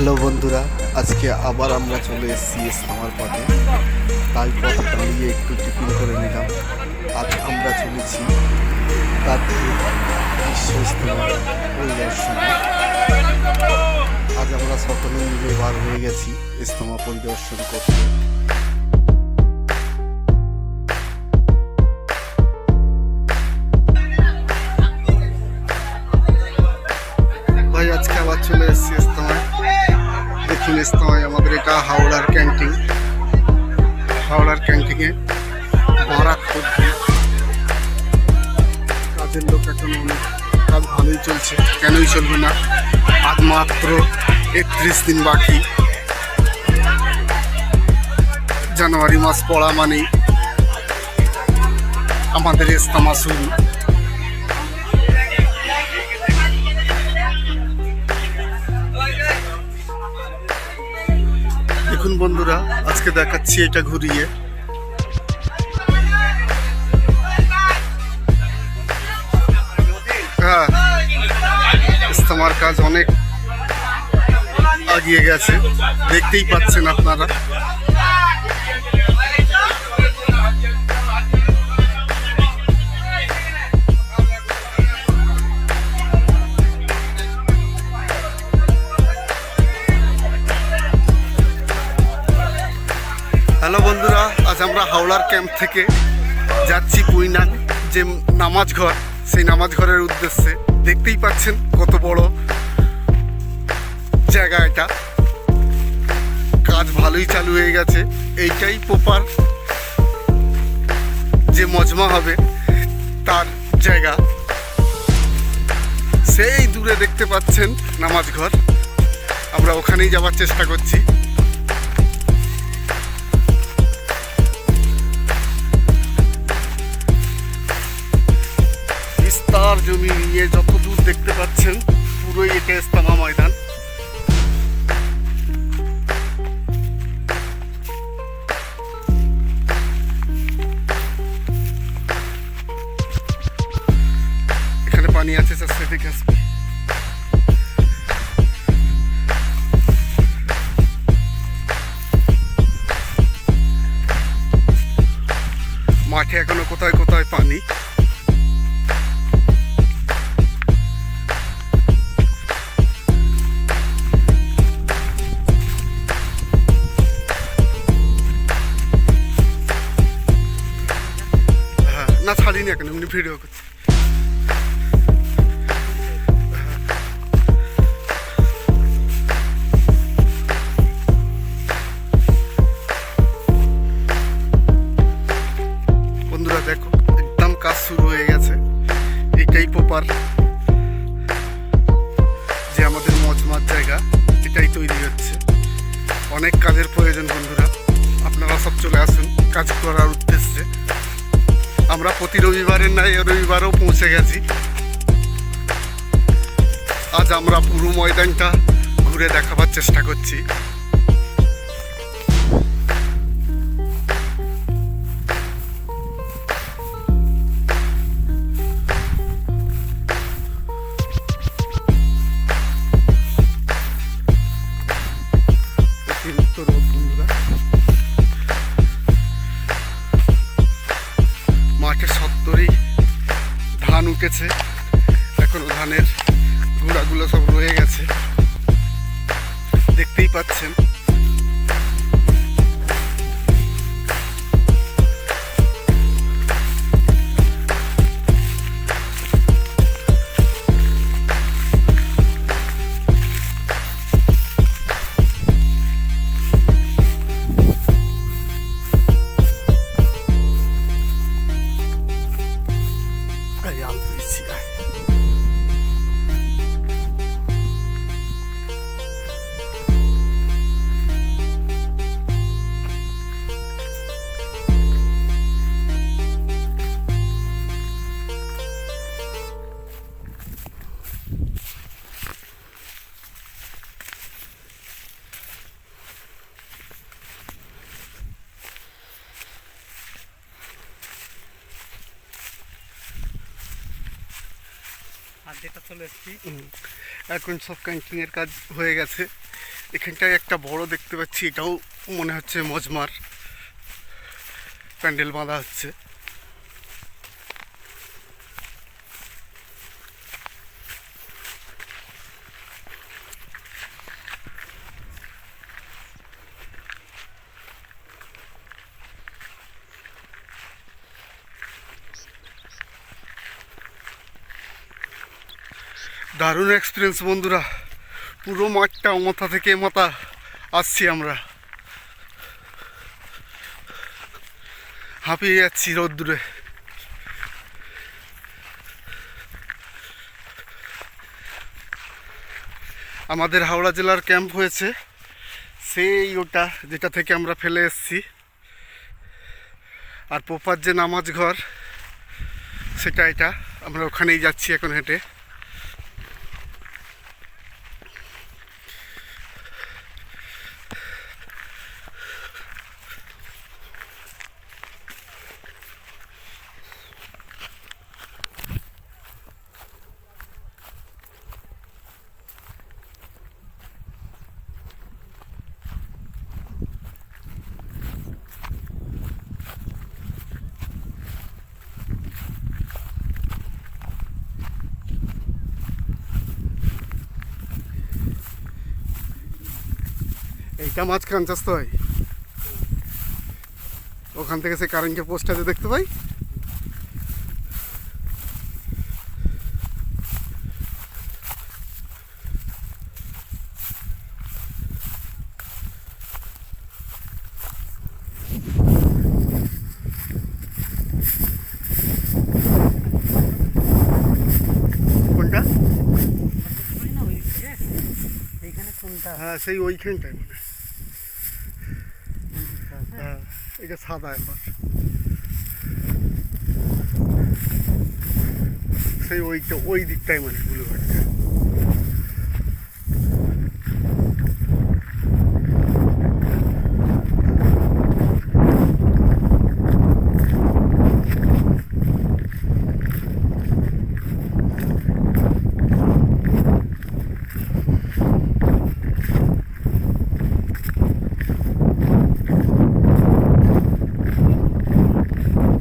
Hello বন্ধুরা, আজকে আবার আমরা চলে এসেছি ইসলামার পথে। তাই পথ দাঁড়িয়ে একটু টিফিন করে নিলাম। আজ আমরা চলেছি পরিদর্শনে। আজ আমরা সকলে মিলে বার হয়ে গেছি ইস্তেমা পরিদর্শন করতে। ভাই, আজকে আবার চলে এসেছি দেখুন আমাদের এটা হাওড়ার ক্যান্টিন। হাওড়ার ক্যান্টিনে। ভিড়। কাজের লোক এখন অনেক, কাজ ভালোই চলছে। কেনই চলবে না? আজ মাত্র একত্রিশ দিন বাকি। জানুয়ারি মাস পড়া মানেই আমাদের ইস্তেমা শুরু। দেখুন বন্ধুরা, আজকে দেখাচ্ছি এটা ঘুরিয়ে। হ্যাঁ ইস্তেমার কাজ অনেক আগিয়ে গেছে, দেখতেই পাচ্ছেন আপনারা। আজ আমরা হাওড়ার ক্যাম্প থেকে যাচ্ছি কুইনান যে নামাজ ঘর, সেই নামাজ ঘরের উদ্দেশ্যে। দেখতেই পাচ্ছেন কত বড় জায়গা এটা। কাজ ভালোই চালু হয়ে গেছে। এইটাই প্রপার যে মজমা হবে, তার জায়গা। সেই দূরে দেখতে পাচ্ছেন নামাজ ঘর। আমরা ওখানেই যাওয়ার চেষ্টা করছি। বিস্তার জমি নিয়ে যত দূর দেখতে পাচ্ছেন, পুরোই এটা ইস্তামা ময়দান। এখানে পানি আছে মাঠে এখনও কোথায় কোথায় পানি? না ছাড়িনি এখন, এমনি ভিডিও করছি। বন্ধুরা দেখো, একদম কাজ শুরু হয়ে গেছে। এটাই প্রপার যে আমাদের মজমার জায়গা, এটাই তৈরি হচ্ছে। অনেক কাজের প্রয়োজন বন্ধুরা। আপনারা সব চলে আসুন, কাজ করার আমরা প্রতি রবিবারের নাই রবিবারও পৌঁছে গেছি। আজ আমরা পুরো ময়দানটা ঘুরে দেখাবার চেষ্টা করছি। উঠেছে এখন ধানের গুঁড়াগুলো সব রয়ে গেছে। দেখতেই পাচ্ছেন। যেটা চলে এসছি। এখন সব ক্যান্টিনের কাজ হয়ে গেছে। এখানটায় একটা বড় দেখতে পাচ্ছি, এটাও মনে হচ্ছে মজমার। প্যান্ডেল বাঁধা হচ্ছে। দারুণ এক্সপিরিয়েন্স বন্ধুরা। পুরো মাঠটা মাথা থেকে মাথা আসছি আমরা। হাঁপিয়ে যাচ্ছি রোদ্দুরে। আমাদের হাওড়া জেলার ক্যাম্প হয়েছে। সেই ওটা যেটা থেকে আমরা ফেলে এসছি। আর পোপার যে নামাজ ঘর, সেটা এটা। আমরা ওখানেই যাচ্ছি এখন হেঁটে। এইটা মাছ কাঞ্চাস তো হয় ওখান থেকে সে কারেন্টের পোস্টারে দেখতে পাই কোনটা এইখানে কোনটা হ্যাঁ সেই ওইখানটায় মানে এটা সাদা একবার। সেই ওইটা ওই দিকটাই মানে ভুল